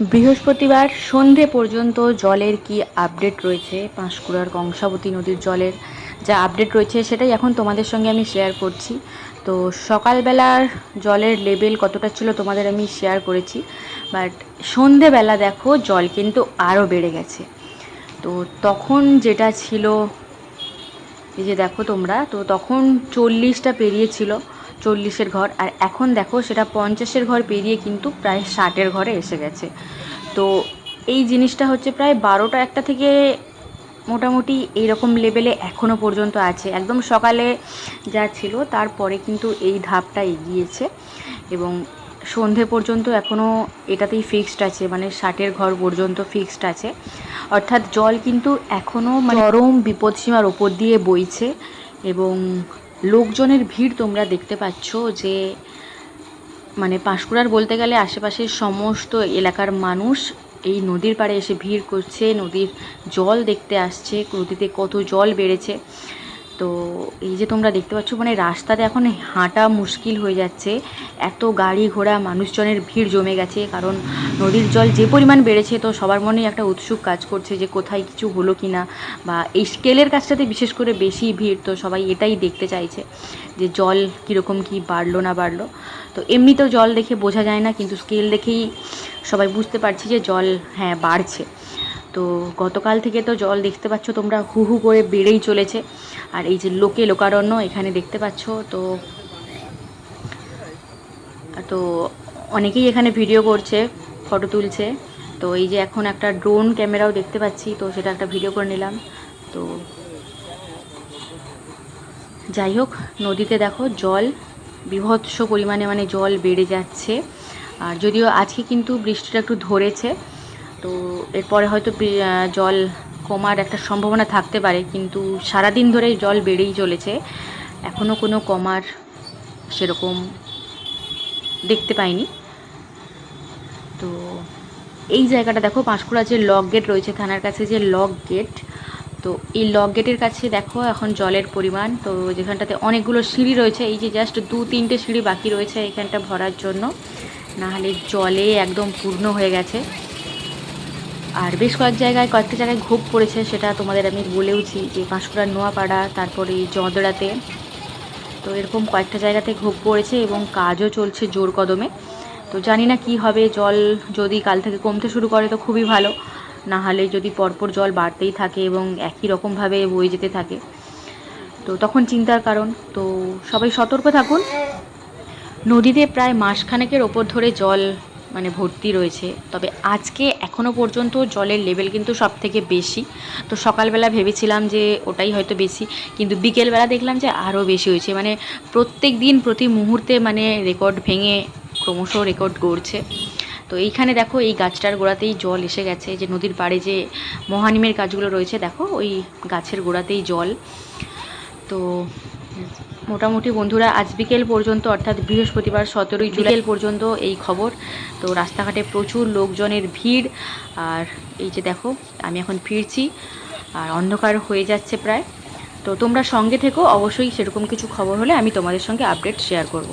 বৃহস্পতিবার সন্ধে পর্যন্ত জলের কি আপডেট রয়েছে? পাঁশকুড়ার কংসাবতী নদীর জলের যা আপডেট রয়েছে সেটাই এখন তোমাদের সঙ্গে আমি শেয়ার করছি। তো সকালবেলার জলের লেভেল কতটা ছিল তোমাদের আমি শেয়ার করেছি। বাট সন্ধেবেলা দেখো জল কিন্তু আরও বেড়ে গেছে। তো তখন যেটা ছিল, এই যে দেখো তোমরা, তো তখন চল্লিশটা পেরিয়েছিল চল্লিশের ঘর। আর এখন দেখো সেটা পঞ্চাশের ঘর পেরিয়ে কিন্তু প্রায় ষাটের ঘরে এসে গেছে। তো এই জিনিসটা হচ্ছে প্রায় বারোটা একটা থেকে মোটামুটি এই রকম লেভেলে এখনও পর্যন্ত আছে। একদম সকালে যা ছিল তারপরে কিন্তু এই ধাপটা এগিয়েছে। এবং সন্ধে পর্যন্ত এখনও এটাতেই ফিক্সড আছে মানে ষাটের ঘর পর্যন্ত ফিক্সড আছে। অর্থাৎ জল কিন্তু এখনও মানে চরম বিপদসীমার ওপর দিয়ে বইছে। এবং লোকজনের ভিড় তোমরা দেখতে পাচ্ছ যে মানে পাঁশকুড়ার বলতে গেলে আশেপাশের সমস্ত এলাকার মানুষ এই নদীর পাড়ে এসে ভিড় করছে, নদীর জল দেখতে আসছে, নদীতে কত জল বেড়েছে। তো এই যে তোমরা দেখতে পাচ্ছ মানে রাস্তাতে এখন হাঁটা মুশকিল হয়ে যাচ্ছে। এত গাড়ি ঘোড়া, মানুষজনের ভিড় জমে গেছে, কারণ নদীর জল যে পরিমাণ বেড়েছে, তো সবার মনেই একটা উৎসুক কাজ করছে যে কোথায় কিছু হলো কি না, বা এই স্কেলের কাজটাতে বিশেষ করে বেশি ভিড়, তো সবাই এটাই দেখতে চাইছে যে জল কীরকম কি বাড়লো না বাড়লো। তো এমনিতেও জল দেখে বোঝা যায় না, কিন্তু স্কেল দেখেই সবাই বুঝতে পারছি যে জল হ্যাঁ বাড়ছে। তো গতকাল থেকে তো জল দেখতে পাচ্ছ তোমরা, হু হু করে বেড়েই চলেছে। আর এই যে লোকে লোকারণ্য এখানে দেখতে পাচ্ছ, তো তো অনেকেই এখানে ভিডিও করছে ফটো তুলছে। তো এই যে এখন একটা ড্রোন ক্যামেরাও দেখতে পাচ্ছি, তো সেটা একটা ভিডিও করে নিলাম। তো যাই হোক, নদীতে দেখো জল, বিভৎস পরিমাণে মানে জল বেড়ে যাচ্ছে। আর যদিও আজকে কিন্তু বৃষ্টিটা একটু ধরেছে তো এরপরে হয়তো জল কমার একটা সম্ভাবনা থাকতে পারে, কিন্তু সারাদিন ধরেই জল বেড়েই চলেছে। এখনও কোনো কমার সেরকম দেখতে পাইনি। তো এই জায়গাটা দেখো, পাঁশকুড়া যে লক গেট রয়েছে, থানার কাছে যে লক গেট তো এই লক গেটের কাছে দেখো এখন জলের পরিমাণ। তো যেখানটাতে অনেকগুলো সিঁড়ি রয়েছে, এই যে জাস্ট দু তিনটে সিঁড়ি বাকি রয়েছে এখানটা ভরার জন্য। নাহলে জলে একদম পূর্ণ হয়ে গেছে। আর বেশ কয়েক জায়গায়, কয়েকটা জায়গায় ঘোপ পড়েছে, সেটা তোমাদের আমি বলেওছি যে পাঁশকুড়ার নোয়াপাড়া, তারপরে জঁদড়াতে তো এরকম কয়েকটা জায়গাতে ঘোপ পড়েছে এবং কাজও চলছে জোর কদমে। তো জানি না কি হবে, জল যদি কাল থেকে কমতে শুরু করে তো খুবই ভালো। না হলে যদি পরপর জল বাড়তেই থাকে এবং একই রকমভাবে বয়ে যেতে থাকে। তো তখন চিন্তার কারণ। তো সবাই সতর্ক থাকুন। নদীতে প্রায় মাসখানেকের ওপর ধরে জল মানে ভর্তি রয়েছে। তবে আজকে এখনও পর্যন্ত জলের লেভেল কিন্তু সব থেকে বেশি। তো সকালবেলা ভেবেছিলাম যে ওটাই হয়তো বেশি, কিন্তু বিকেলবেলা দেখলাম যে আরও বেশি হয়েছে। মানে প্রত্যেক দিন প্রতি মুহূর্তে মানে রেকর্ড ভেঙে ক্রমশ রেকর্ড গড়ছে। তো এইখানে দেখো এই গাছটার গোড়াতেই জল এসে গেছে, যে নদীর পাড়ে যে মহানিমের গাছগুলো রয়েছে, দেখো ওই গাছের গোড়াতেই জল। তো মোটামুটি বন্ধুরা, আজ বিকেল পর্যন্ত, অর্থাৎ বৃহস্পতিবার সতেরোই জুলাই পর্যন্ত এই খবর। তো রাস্তাঘাটে প্রচুর লোকজনের ভিড়। আর এই যে দেখো, আমি এখন ফিরছি, আর অন্ধকার হয়ে যাচ্ছে প্রায়। তো তোমরা সঙ্গে থেকো, অবশ্যই সেরকম কিছু খবর হলে আমি তোমাদের সঙ্গে আপডেট শেয়ার করব।